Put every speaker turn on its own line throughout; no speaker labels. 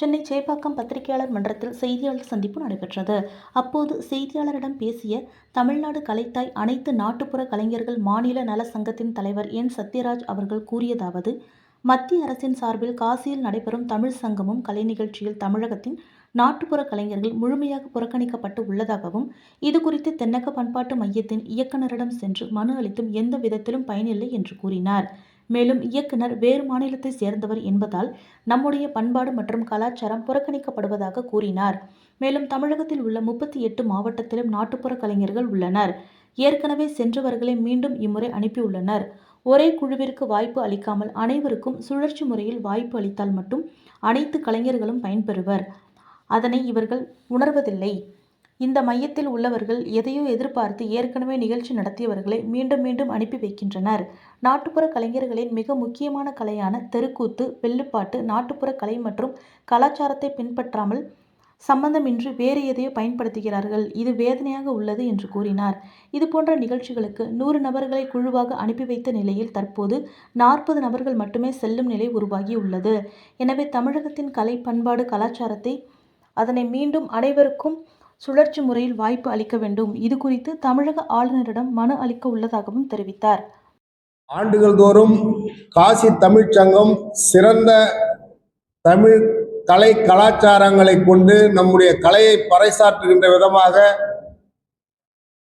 சென்னை சேப்பாக்கம் பத்திரிகையாளர் மன்றத்தில் செய்தியாளர் சந்திப்பு நடைபெற்றது. அப்போது செய்தியாளரிடம் பேசிய தமிழ்நாடு கலைத்தாய் அனைத்து நாட்டுப்புற கலைஞர்கள் மாநில நல சங்கத்தின் தலைவர் என். சத்யராஜ் அவர்கள் கூறியதாவது மத்திய அரசின் சார்பில் காசியில் நடைபெறும் தமிழ் சங்கமும் கலை நிகழ்ச்சியில் தமிழகத்தின் நாட்டுப்புற கலைஞர்கள் முழுமையாக புறக்கணிக்கப்பட்டு உள்ளதாகவும் இதுகுறித்து தென்னக பண்பாட்டு மையத்தின் இயக்குநரிடம் சென்று மனு அளித்தும் எந்த விதத்திலும் பயனில்லை என்று கூறினார். மேலும் இயக்குனர் வேறு மாநிலத்தை சேர்ந்தவர் என்பதால் நம்முடைய பண்பாடு மற்றும் கலாச்சாரம் புறக்கணிக்கப்படுவதாக கூறினார். மேலும் தமிழகத்தில் உள்ள முப்பத்தி எட்டு மாவட்டத்திலும் நாட்டுப்புற கலைஞர்கள் உள்ளனர். ஏற்கனவே சென்றவர்களை மீண்டும் இம்முறை அனுப்பியுள்ளனர். ஒரே குழுவிற்கு வாய்ப்பு அளிக்காமல் அனைவருக்கும் சுழற்சி முறையில் வாய்ப்பு அளித்தால் மட்டும் அனைத்து கலைஞர்களும் பயன்பெறுவர். அதனை இவர்கள் உணர்வதில்லை. இந்த மையத்தில் உள்ளவர்கள் எதையோ எதிர்பார்த்து ஏற்கனவே நிகழ்ச்சி நடத்தியவர்களை மீண்டும் மீண்டும் அனுப்பி வைக்கின்றனர். நாட்டுப்புற கலைஞர்களின் மிக முக்கியமான கலையான தெருக்கூத்து வெள்ளுப்பாட்டு நாட்டுப்புற கலை மற்றும் கலாச்சாரத்தை பின்பற்றாமல் சம்பந்தமின்றி வேறு எதையோ பயன்படுத்துகிறார்கள். இது வேதனையாக உள்ளது என்று கூறினார். இதுபோன்ற நிகழ்ச்சிகளுக்கு நூறு நபர்களை குழுவாக அனுப்பி வைத்த நிலையில் தற்போது நாற்பது நபர்கள் மட்டுமே செல்லும் நிலை உருவாகி உள்ளது. எனவே தமிழகத்தின் கலை பண்பாடு கலாச்சாரத்தை அதனை மீண்டும் அனைவருக்கும் சுழற்சி முறையில் வாய்ப்பு அளிக்க வேண்டும். இது குறித்து தமிழக ஆளுநரிடம் மனு அளிக்க உள்ளதாகவும் தெரிவித்தார்.
ஆண்டுகள் தோறும் காசி தமிழ்ச் சங்கம் சிறந்த தமிழ் கலை கலாச்சாரங்களை கொண்டு நம்முடைய கலையை பறைசாற்றுகின்ற விதமாக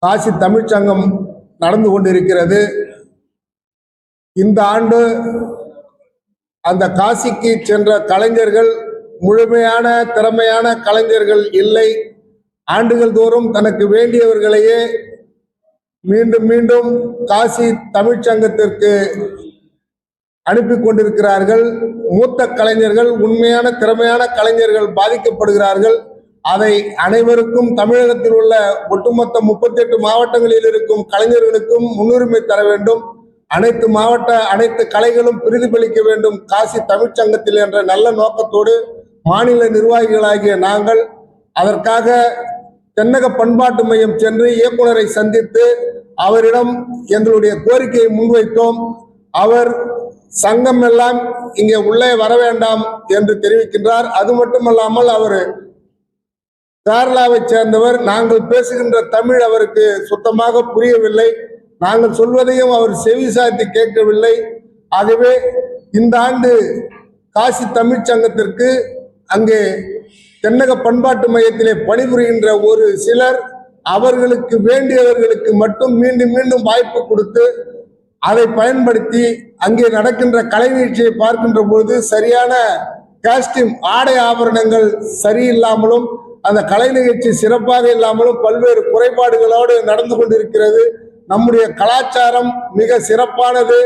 காசி தமிழ்ச் சங்கம் நடந்து கொண்டிருக்கிறது. இந்த ஆண்டு அந்த காசிக்கு சென்ற கலைஞர்கள் முழுமையான திறமையான கலைஞர்கள் இல்லை. ஆண்டுகள் தோறும் தனக்கு வேண்டியவர்களையே மீண்டும் மீண்டும் காசி தமிழ்ச் சங்கத்திற்கு அனுப்பி கொண்டிருக்கிறார்கள். மூத்த கலைஞர்கள் உண்மையான திறமையான கலைஞர்கள் பாதிக்கப்படுகிறார்கள். அதை அனைவருக்கும் தமிழகத்தில் உள்ள ஒட்டுமொத்த முப்பத்தி எட்டு மாவட்டங்களில் இருக்கும் கலைஞர்களுக்கும் முன்னுரிமை தர வேண்டும். அனைத்து மாவட்ட அனைத்து கலைகளும் பிரதிபலிக்க வேண்டும். காசி தமிழ்ச் சங்கத்தில் என்ற நல்ல நோக்கத்தோடு மாநில நிர்வாகிகளாகிய நாங்கள் அதற்காக தென்னக பண்பாட்டு மையம் சென்று இயக்குனரை சந்தித்து அவரிடம் எங்களுடைய கோரிக்கையை முன்வைத்தோம். அவர் சங்கம் எல்லாம் இங்கே உள்ளே வர வேண்டாம் என்று தெரிவிக்கின்றார். அது மட்டுமல்லாமல் அவர் கேரளாவை சேர்ந்தவர். நாங்கள் பேசுகின்ற தமிழ் அவருக்கு சுத்தமாக புரியவில்லை. நாங்கள் சொல்வதையும் அவர் செவி கேட்கவில்லை. ஆகவே இந்த ஆண்டு காசி தமிழ்ச் சங்கத்திற்கு அங்கே தென்னக பண்பாட்டு மையத்திலே பணிபுரிகின்ற ஒரு சிலர் அவர்களுக்கு வேண்டியவர்களுக்கு மட்டும் மீண்டும் மீண்டும் வாய்ப்பு கொடுத்து அதை பயன்படுத்தி அங்கே நடக்கின்ற கலை நிகழ்ச்சியை பார்க்கின்ற பொழுது சரியான காஸ்டியூம் ஆடை ஆபரணங்கள் சரியில்லாமலும் அந்த கலை நிகழ்ச்சி சிறப்பாக இல்லாமலும் பல்வேறு குறைபாடுகளோடு நடந்து கொண்டிருக்கிறது. நம்முடைய கலாச்சாரம் மிக சிறப்பானது.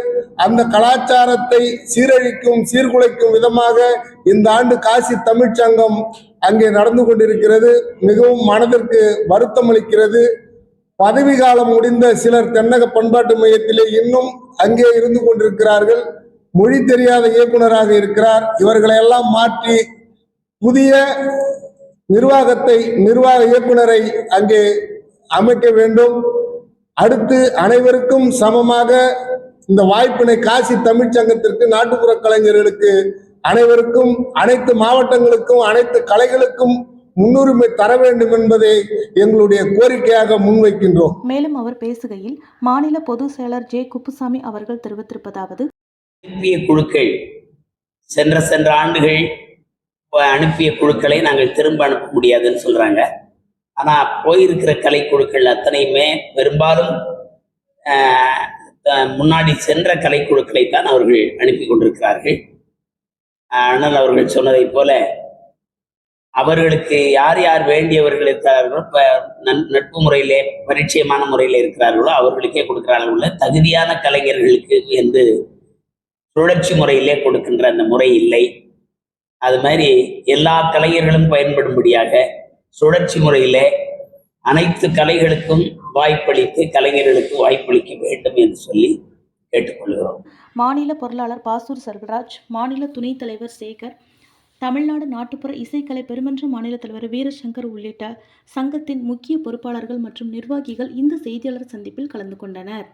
அந்த கலாச்சாரத்தை சீரழிக்கும் சீர்குலைக்கும் விதமாக இந்த ஆண்டு காசி தமிழ்ச்சங்கம் அங்கே நடந்து கொண்டிருக்கிறது மிகவும் மனதிற்கு வருத்தம் அளிக்கிறது பதவி காலம் முடிந்த சிலர் தென்னக பண்பாட்டு மையத்திலே இன்னும் அங்கே இருந்து கொண்டிருக்கிறார்கள். மொழி தெரியாத இயக்குனராக இருக்கிறார். இவர்களை எல்லாம் மாற்றி புதிய நிர்வாகத்தை நிர்வாக இயக்குனரை அங்கே அமைக்க வேண்டும். அடுத்து அனைவருக்கும் சமமாக இந்த வாய்ப்பினை காசி தமிழ்ச் சங்கத்திற்கு நாட்டுப்புற கலைஞர்களுக்கு அனைவருக்கும் அனைத்து மாவட்டங்களுக்கும் அனைத்து கலைகளுக்கும் முன்னுரிமை தர வேண்டும் என்பதை எங்களுடைய கோரிக்கையாக முன்வைக்கின்றோம்.
மேலும் அவர் பேசுகையில் மாநில பொதுச் செயலர் ஜே குப்புசாமி அவர்கள் தெரிவித்திருப்பதாவது
அனுப்பிய குழுக்கள் சென்ற சென்ற ஆண்டுகள் அனுப்பிய குழுக்களை நாங்கள் திரும்ப அனுப்ப முடியாதுன்னு சொல்றாங்க. ஆனா போயிருக்கிற கலைக்குழுக்கள் அத்தனையுமே பெரும்பாலும் முன்னாடி சென்ற கலைக்குழுக்களை தான் அவர்கள் அனுப்பி கொண்டிருக்கிறார்கள். ஆனால் அவர்கள் சொன்னதைப் போல அவர்களுக்கு யார் யார் வேண்டியவர்கள் இருக்கிறார்களோ இப்போ நட்பு முறையிலே பரிச்சயமான முறையில் இருக்கிறார்களோ அவர்களுக்கே கொடுக்கிறார்கள். உள்ள தகுதியான கலைஞர்களுக்கு என்று சுழற்சி முறையிலே கொடுக்கின்ற அந்த முறை இல்லை. அது மாதிரி எல்லா கலைஞர்களும் பயன்படும்படியாக சுழற்சி முறையிலே அனைத்து கலைகளுக்கும் வாய்ப்பளித்து கலைஞர்களுக்கு வாய்ப்பளிக்க வேண்டும் என்று சொல்லி கேட்டுக்கொள்கிறோம்.
மாநில பொருளாளர் பாசூர் சர்வராஜ் மாநில துணைத் தலைவர் சேகர் தமிழ்நாடு நாட்டுப்புற இசைக்கலை பெருமன்ற மாநில தலைவர் வீரசங்கர் உள்ளிட்ட சங்கத்தின் முக்கிய பொறுப்பாளர்கள் மற்றும் நிர்வாகிகள் இந்த செய்தியாளர் சந்திப்பில் கலந்து கொண்டனர்.